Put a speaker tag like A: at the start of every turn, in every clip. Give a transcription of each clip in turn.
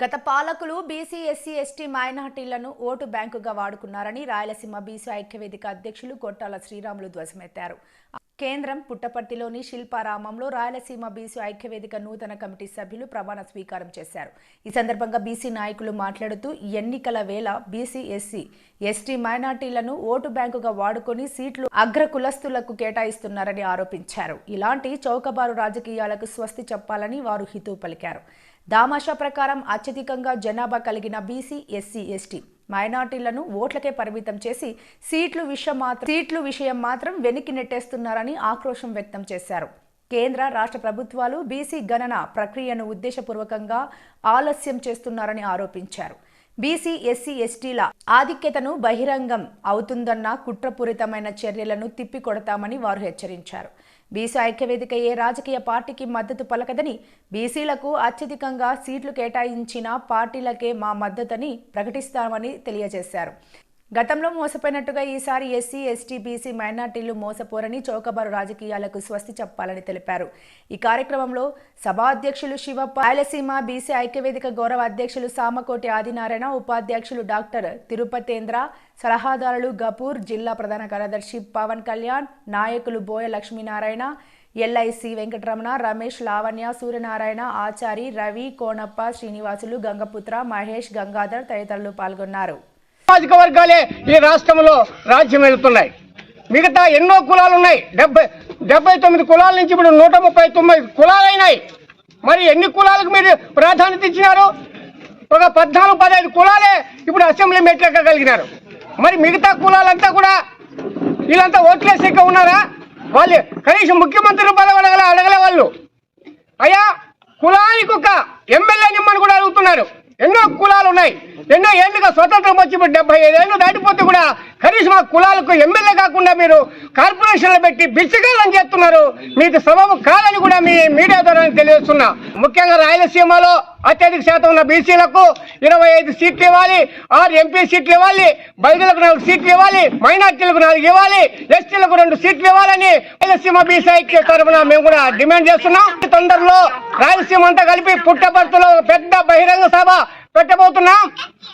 A: గత పాలకులు BC SC ST మైనార్టీలను ఓటు బ్యాంకుగా వాడుకున్నారని రాయలసీమ బీసీ ఐక్యవేదిక అధ్యక్షులు కొట్టాల శ్రీరాములు ధ్వజమెత్తారు. కేంద్రం పుట్టపర్తిలోని శిల్పారామంలో రాయలసీమ బీసీ ఐక్యవేదిక నూతన కమిటీ సభ్యులు ప్రమాణ స్వీకారం చేశారు. ఈ సందర్భంగా బీసీ నాయకులు మాట్లాడుతూ ఎన్నికల వేళ బీసీ ఎస్సీ ఎస్టీ మైనార్టీలను ఓటు బ్యాంకుగా వాడుకొని సీట్లు అగ్ర కులస్తులకు కేటాయిస్తున్నారని ఆరోపించారు. ఇలాంటి చౌకబారు రాజకీయాలకు స్వస్తి చెప్పాలని వారు హితూ పలికారు. దామాషా ప్రకారం అత్యధికంగా జనాభా కలిగిన బీసీ ఎస్సీ ఎస్టీ మైనార్టీలను ఓట్లకే పరిమితం చేసి సీట్లు విషయం మాత్రం సీట్లు విషయం మాత్రం వెనక్కి నెట్టేస్తున్నారని ఆక్రోశం వ్యక్తం చేశారు. కేంద్ర రాష్ట్ర ప్రభుత్వాలు బీసీ గణన ప్రక్రియను ఉద్దేశపూర్వకంగా ఆలస్యం చేస్తున్నారని ఆరోపించారు. బీసీ ఎస్సీ ఎస్టీల ఆధిక్యతను బహిరంగం అవుతుందన్న కుట్రపూరితమైన చర్యలను తిప్పికొడతామని వారు హెచ్చరించారు. బీసీ ఐక్యవేదిక ఏ రాజకీయ పార్టీకి మద్దతు పలకదని బీసీలకు అత్యధికంగా సీట్లు కేటాయించిన పార్టీలకే మా మద్దతని ప్రకటిస్తామని తెలియజేశారు. గతంలో మోసపోయినట్టుగా ఈసారి ఎస్సీ ఎస్టీ బీసీ మైనార్టీలు మోసపోరని చౌకబారు రాజకీయాలకు స్వస్తి చెప్పాలని తెలిపారు. ఈ కార్యక్రమంలో సభాధ్యక్షులు శివప్ప రాయలసీమ బీసీ ఐక్యవేదిక గౌరవ అధ్యక్షులు సామకోటి ఆదినారాయణ ఉపాధ్యక్షులు డాక్టర్ తిరుపతేంద్ర సలహాదారులు గపూర్ జిల్లా ప్రధాన కార్యదర్శి పవన్ కళ్యాణ్ నాయకులు బోయ లక్ష్మీనారాయణ ఎల్ఐసి వెంకటరమణ రమేష్ లావణ్య సూర్యనారాయణ ఆచారి రవి కోనప్ప శ్రీనివాసులు గంగపుత్ర మహేష్ గంగాధర్ తదితరులు పాల్గొన్నారు.
B: సామాజిక వర్గాలే ఈ రాష్ట్రంలో రాజ్యం వెళుతున్నాయి. మిగతా ఎన్నో కులాలు ఉన్నాయి డెబ్బై డెబ్బై తొమ్మిది కులాల నుంచి ఇప్పుడు నూట ముప్పై తొమ్మిది కులాలైనాయి. మరి ఎన్ని కులాలకు మీరు ప్రాధాన్యత ఇచ్చినారు? ఒక పద్నాలుగు పదహైదు కులాలే ఇప్పుడు అసెంబ్లీ మెట్లెక్కగలిగినారు. మరి మిగతా కులాలంతా కూడా వీళ్ళంతా ఓట్లేసేక ఉన్నారా? వాళ్ళు కనీసం ముఖ్యమంత్రి పదవి అడగలే అడగలే వాళ్ళు. అయ్యా కులానికి ఒక ఎమ్మెల్యే నిమ్మని కూడా అడుగుతున్నారు. ఎన్నో కులాలు ఉన్నాయి ఎన్నో ఏళ్ళుగా స్వతంత్రం వచ్చి డెబ్బై ఐదు ఏళ్ళు దాటిపోతే కూడా కనీసం ఆ కులాలకు ఎమ్మెల్యే కాకుండా మీరు కార్పొరేషన్లు పెట్టి బిచ్చగాలని చేస్తున్నారు. మీకు సబబు కాదని కూడా మీ మీడియా ద్వారా తెలియజేస్తున్నా. ముఖ్యంగా రాయలసీమలో అత్యధిక శాతం ఉన్న బీసీలకు ఇరవై ఐదు సీట్లు ఇవ్వాలి ఆరు ఎంపీ సీట్లు ఇవ్వాలి బయలులకు నాలుగు సీట్లు ఇవ్వాలి మైనార్టీలకు నాలుగు ఇవ్వాలి ఎస్టీలకు రెండు సీట్లు ఇవ్వాలని రాయలసీమ బీసీ ఐక్య తరఫున మేము కూడా డిమాండ్ చేస్తున్నాం. తొందరలో రాయలసీమ అంతా కలిపి పుట్టపర్తిలో పెద్ద బహిరంగ సభ పెట్టబోతున్నాం.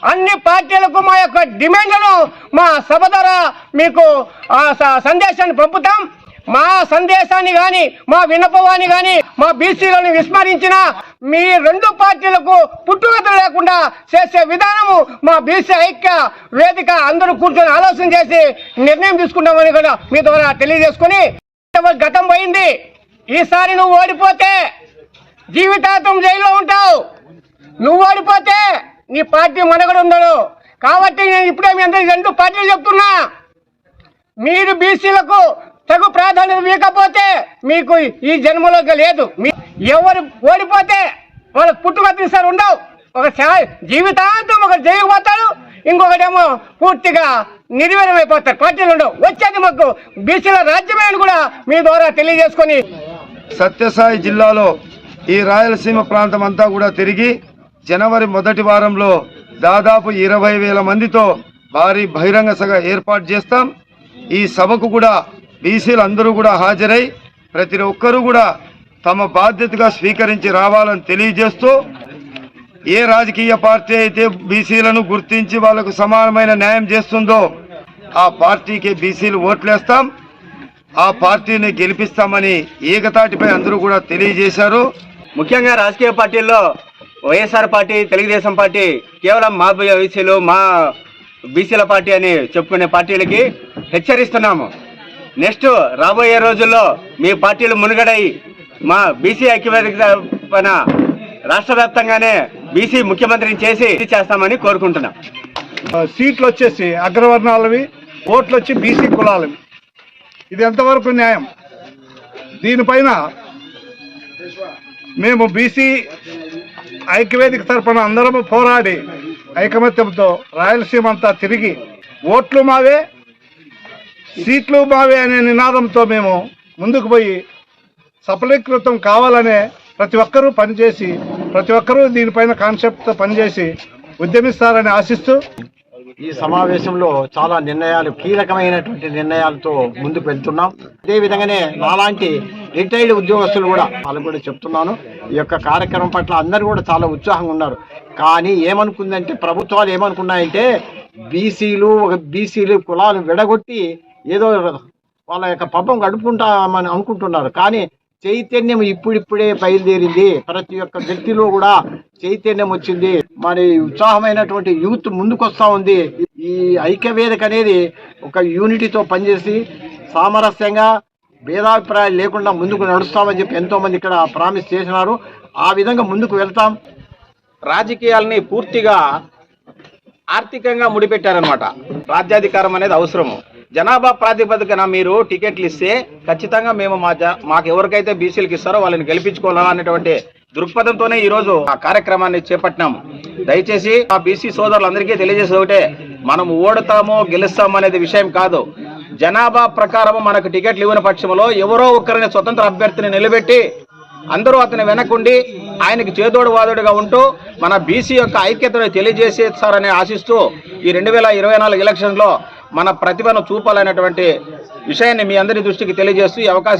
B: అన్ని పార్టీలకు మా యొక్క డిమాండ్లను మా సభ ద్వారా మీకు ఆ స- సందేశాన్ని పంపుతాం. మా సందేశాన్ని గాని మా విన్నపవాన్ని గాని మా బీసీలను విస్మరించిన మీ రెండు పార్టీలకు పుట్టుగత లేకుండా చేసే విధానము మా బీసీ ఐక్య వేదిక అందరూ కూర్చొని ఆలోచన చేసి నిర్ణయం తీసుకుంటామని కూడా మీ ద్వారా తెలియజేసుకుని గతం పోయింది. ఈసారి నువ్వు ఓడిపోతే జీవితాంతం జైల్లో ఉంటావు. నీ పార్టీ మనగడ ఉండదు కాబట్టి నేను ఇప్పుడే మీ అందరికీ రెండు పార్టీలు చెప్తున్నా. మీరు బీసీలకు తగు ప్రాధాన్యత ఇవ్వకపోతే మీకు ఈ జన్మలోకి లేదు. ఎవరు ఓడిపోతే వాళ్ళకి పుట్టుక సార్ ఉండవు. ఒక జీవితాంతం ఒక జైలుకు పోతాడు ఇంకొకటేమో పూర్తిగా నిర్వీర్యమైపోతారు. పార్టీలు ఉండవు. వచ్చేది మాకు బీసీల రాజ్యమే కూడా మీ ద్వారా తెలియజేసుకొని
C: సత్యసాయి జిల్లాలో ఈ రాయలసీమ ప్రాంతం అంతా కూడా తిరిగి జనవరి మొదటి వారంలో దాదాపు ఇరవై వేల మందితో భారీ బహిరంగ సభ ఏర్పాటు చేస్తాం. ఈ సభకు కూడా బీసీలు అందరూ కూడా హాజరై ప్రతి ఒక్కరూ కూడా తమ బాధ్యతగా స్వీకరించి రావాలని తెలియజేస్తూ ఏ రాజకీయ పార్టీ అయితే బీసీలను గుర్తించి వాళ్ళకు సమానమైన న్యాయం చేస్తుందో ఆ పార్టీకి బీసీలు ఓట్లేస్తాం. ఆ పార్టీని గెలిపిస్తామని ఏకతాటిపై అందరూ కూడా తెలియజేశారు.
D: ముఖ్యంగా రాజకీయ పార్టీల్లో వైఎస్ఆర్ పార్టీ తెలుగుదేశం పార్టీ కేవలం మా బీసీలు మా బీసీల పార్టీ అని చెప్పుకునే పార్టీలకి హెచ్చరిస్తున్నాము. నెక్స్ట్ రాబోయే రోజుల్లో మీ పార్టీలు మునుగడై మా బీసీ ఐక్యవేదిక పైన రాష్ట్ర వ్యాప్తంగానే బీసీ ముఖ్యమంత్రిని చేసి చేస్తామని కోరుకుంటున్నాం.
E: సీట్లు వచ్చేసి అగ్రవర్ణాలవి ఓట్లు వచ్చి బీసీ కులాలవి. ఇది ఎంతవరకు న్యాయం? దీనిపైన మేము బీసీ ఐక్యవేదిక తరపున అందరము పోరాడి ఐకమత్యంతో రాయలసీమ అంతా తిరిగి ఓట్లు మావే సీట్లు మావే అనే నినాదంతో మేము ముందుకు పోయి సఫలీకృతం కావాలనే ప్రతి ఒక్కరూ పనిచేసి ప్రతి ఒక్కరూ దీనిపైన కాన్సెప్ట్తో పనిచేసి ఉద్యమిస్తారని ఆశిస్తూ
F: ఈ సమావేశంలో చాలా నిర్ణయాలు కీలకమైనటువంటి నిర్ణయాలతో ముందుకు వెళ్తున్నాం. అదేవిధంగానే నాలాంటి రిటైర్డ్ ఉద్యోగస్తులు కూడా. వాళ్ళు కూడా చెప్తున్నాను ఈ యొక్క కార్యక్రమం పట్ల అందరూ కూడా చాలా ఉత్సాహంగా ఉన్నారు. కానీ ఏమనుకుందంటే ప్రభుత్వాలు ఏమనుకున్నాయంటే బీసీలు ఒక బీసీలు కులాలు విడగొట్టి ఏదో వాళ్ళ యొక్క పబ్బం గడుపుకుంటామని అనుకుంటున్నారు. కానీ చైతన్యం ఇప్పుడిప్పుడే బయలుదేరింది. ప్రతి ఒక్క వ్యక్తిలో కూడా చైతన్యం వచ్చింది. మరి ఉత్సాహమైనటువంటి యూత్ ముందుకొస్తా ఉంది. ఈ ఐక్యవేదిక అనేది ఒక యూనిటీతో పనిచేసి సామరస్యంగా భేదాభిప్రాయాలు లేకుండా ముందుకు నడుస్తామని చెప్పి ఎంతో మంది ఇక్కడ ప్రామిస్ చేసినారు. ఆ విధంగా ముందుకు వెళ్తాం.
G: రాజకీయాల్ని పూర్తిగా ఆర్థికంగా ముడిపెట్టారనమాట రాజ్యాధికారం అనేది అవసరము. జనాభా ప్రాతిపదికన మీరు టికెట్లు ఇస్తే ఖచ్చితంగా మేము మా మాకు ఎవరికైతే బీసీలకు ఇస్తారో వాళ్ళని గెలిపించుకోవాలనేటువంటి దృక్పథంతోనే ఈరోజు ఆ కార్యక్రమాన్ని చేపట్టినాము దయచేసి ఆ బీసీ సోదరులందరికీ తెలియజేసేది ఒకటే మనం ఓడతామో గెలుస్తామో అనేది విషయం కాదు. జనాభా ప్రకారం మనకు టికెట్లు ఇవ్వని పక్షంలో ఎవరో ఒకరిని స్వతంత్ర అభ్యర్థిని నిలబెట్టి అందరూ అతని వెనకుండి ఆయనకి చేదోడు వాదోడుగా ఉంటూ మన బీసీ యొక్క ఐక్యతను తెలియజేసేస్తారని ఆశిస్తూ ఈ రెండు వేల ఇరవై నాలుగు ఎలక్షన్లో మన ప్రతిభను చూపాలనేటువంటి విషయాన్ని మీ అందరి దృష్టికి తెలియజేస్తూ ఈ అవకాశం